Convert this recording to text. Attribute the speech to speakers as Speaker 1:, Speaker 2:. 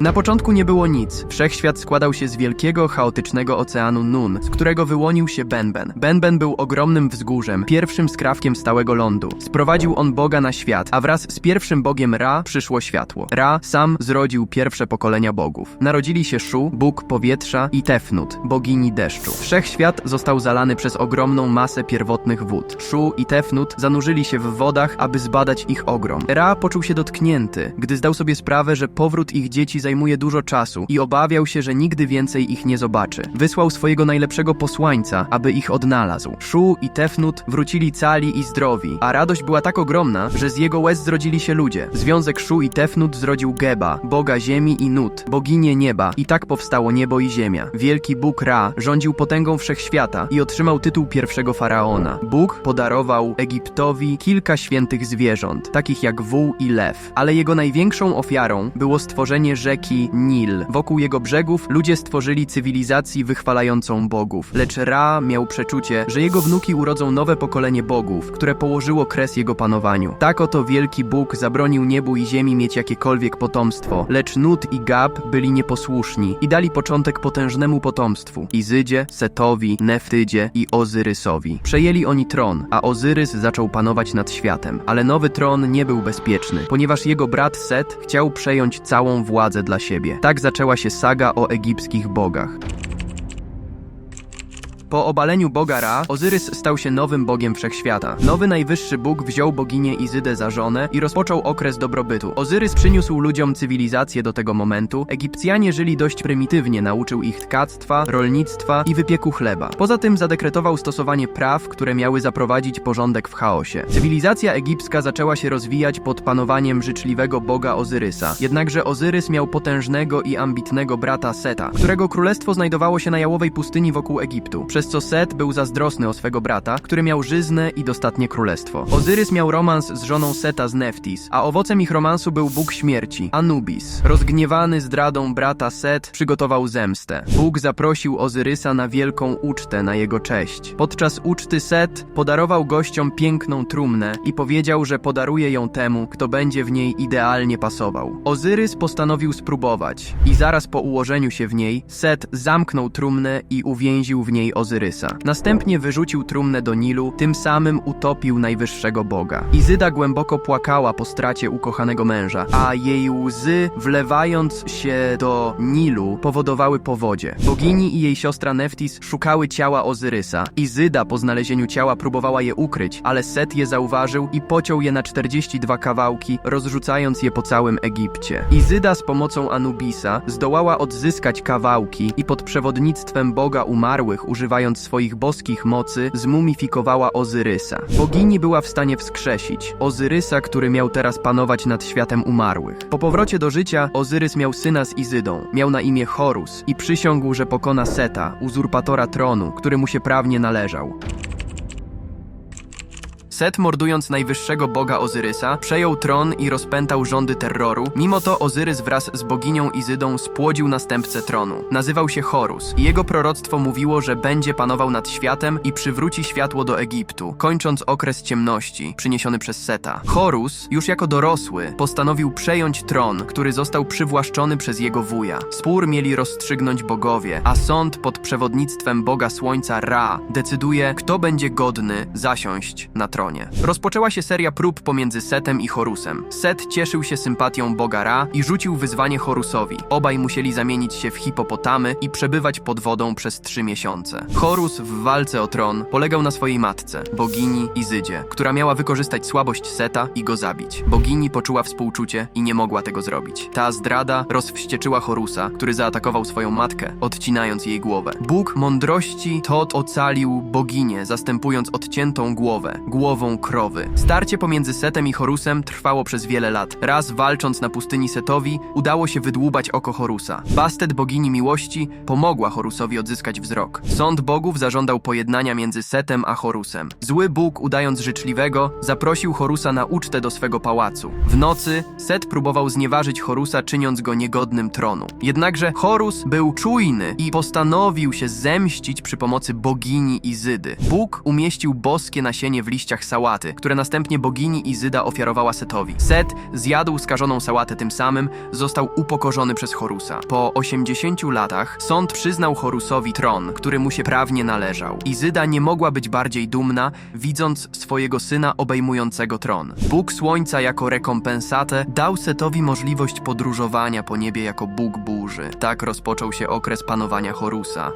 Speaker 1: Na początku nie było nic. Wszechświat składał się z wielkiego, chaotycznego oceanu Nun, z którego wyłonił się Benben. Benben był ogromnym wzgórzem, pierwszym skrawkiem stałego lądu. Sprowadził on Boga na świat, a wraz z pierwszym Bogiem Ra przyszło światło. Ra sam zrodził pierwsze pokolenia bogów. Narodzili się Szu, Bóg powietrza i Tefnut, bogini deszczu. Wszechświat został zalany przez ogromną masę pierwotnych wód. Szu i Tefnut zanurzyli się w wodach, aby zbadać ich ogrom. Ra poczuł się dotknięty, gdy zdał sobie sprawę, że powrót ich dzieci zajmuje dużo czasu i obawiał się, że nigdy więcej ich nie zobaczy. Wysłał swojego najlepszego posłańca, aby ich odnalazł. Szu i Tefnut wrócili cali i zdrowi, a radość była tak ogromna, że z jego łez zrodzili się ludzie. Związek Szu i Tefnut zrodził Geba, boga ziemi i Nut, boginię nieba i tak powstało niebo i ziemia. Wielki Bóg Ra rządził potęgą wszechświata i otrzymał tytuł pierwszego faraona. Bóg podarował Egiptowi kilka świętych zwierząt, takich jak wół i lew, ale jego największą ofiarą było stworzenie rzeki Nil. Wokół jego brzegów ludzie stworzyli cywilizacji wychwalającą bogów, lecz Ra miał przeczucie, że jego wnuki urodzą nowe pokolenie bogów, które położyło kres jego panowaniu. Tak oto wielki Bóg zabronił niebu i ziemi mieć jakiekolwiek potomstwo, lecz Nut i Gab byli nieposłuszni i dali początek potężnemu potomstwu Izydzie, Setowi, Neftydzie i Ozyrysowi. Przejęli oni tron, a Ozyrys zaczął panować nad światem, ale nowy tron nie był bezpieczny, ponieważ jego brat Set chciał przejąć całą władzę dla siebie. Tak zaczęła się saga o egipskich bogach. Po obaleniu boga Ra, Ozyrys stał się nowym bogiem wszechświata. Nowy najwyższy bóg wziął boginię Izydę za żonę i rozpoczął okres dobrobytu. Ozyrys przyniósł ludziom cywilizację do tego momentu. Egipcjanie żyli dość prymitywnie, nauczył ich tkactwa, rolnictwa i wypieku chleba. Poza tym zadekretował stosowanie praw, które miały zaprowadzić porządek w chaosie. Cywilizacja egipska zaczęła się rozwijać pod panowaniem życzliwego boga Ozyrysa. Jednakże Ozyrys miał potężnego i ambitnego brata Seta, którego królestwo znajdowało się na jałowej pustyni wokół Egiptu przez co Set był zazdrosny o swego brata, który miał żyzne i dostatnie królestwo. Ozyrys miał romans z żoną Seta z Neftis, a owocem ich romansu był bóg śmierci, Anubis. Rozgniewany zdradą brata Set przygotował zemstę. Bóg zaprosił Ozyrysa na wielką ucztę na jego cześć. Podczas uczty Set podarował gościom piękną trumnę i powiedział, że podaruje ją temu, kto będzie w niej idealnie pasował. Ozyrys postanowił spróbować i zaraz po ułożeniu się w niej Set zamknął trumnę i uwięził w niej Ozyrysa. Następnie wyrzucił trumnę do Nilu, tym samym utopił najwyższego boga. Izyda głęboko płakała po stracie ukochanego męża, a jej łzy, wlewając się do Nilu, powodowały powodzie. Bogini i jej siostra Neftis szukały ciała Ozyrysa. Izyda po znalezieniu ciała próbowała je ukryć, ale Set je zauważył i pociął je na 42 kawałki, rozrzucając je po całym Egipcie. Izyda z pomocą Anubisa zdołała odzyskać kawałki i pod przewodnictwem Boga umarłych, używając swoich boskich mocy, zmumifikowała Ozyrysa. Bogini była w stanie wskrzesić Ozyrysa, który miał teraz panować nad światem umarłych. Po powrocie do życia Ozyrys miał syna z Izydą. Miał na imię Horus i przysiągł, że pokona Seta, uzurpatora tronu, który mu się prawnie należał. Set, mordując najwyższego boga Ozyrysa, przejął tron i rozpętał rządy terroru. Mimo to Ozyrys wraz z boginią Izydą spłodził następcę tronu. Nazywał się Horus i jego proroctwo mówiło, że będzie panował nad światem i przywróci światło do Egiptu, kończąc okres ciemności przyniesiony przez Seta. Horus, już jako dorosły, postanowił przejąć tron, który został przywłaszczony przez jego wuja. Spór mieli rozstrzygnąć bogowie, a sąd pod przewodnictwem boga słońca Ra decyduje, kto będzie godny zasiąść na Rozpoczęła się seria prób pomiędzy Setem i Horusem. Set cieszył się sympatią boga Ra i rzucił wyzwanie Horusowi. Obaj musieli zamienić się w hipopotamy i przebywać pod wodą przez trzy miesiące. Horus w walce o tron polegał na swojej matce, bogini Izydzie, która miała wykorzystać słabość Seta i go zabić. Bogini poczuła współczucie i nie mogła tego zrobić. Ta zdrada rozwścieczyła Horusa, który zaatakował swoją matkę, odcinając jej głowę. Bóg mądrości Tot ocalił boginię, zastępując odciętą głowę, głową krowy. Starcie pomiędzy Setem i Horusem trwało przez wiele lat. Raz walcząc na pustyni Setowi, udało się wydłubać oko Horusa. Bastet bogini miłości pomogła Horusowi odzyskać wzrok. Sąd bogów zażądał pojednania między Setem a Horusem. Zły Bóg, udając życzliwego, zaprosił Horusa na ucztę do swego pałacu. W nocy Set próbował znieważyć Horusa, czyniąc go niegodnym tronu. Jednakże Horus był czujny i postanowił się zemścić przy pomocy bogini Izydy. Bóg umieścił boskie nasienie w liściach sałaty, które następnie bogini Izyda ofiarowała Setowi. Set zjadł skażoną sałatę tym samym, został upokorzony przez Horusa. Po 80 latach sąd przyznał Horusowi tron, który mu się prawnie należał. Izyda nie mogła być bardziej dumna, widząc swojego syna obejmującego tron. Bóg Słońca jako rekompensatę dał Setowi możliwość podróżowania po niebie jako Bóg burzy. Tak rozpoczął się okres panowania Horusa.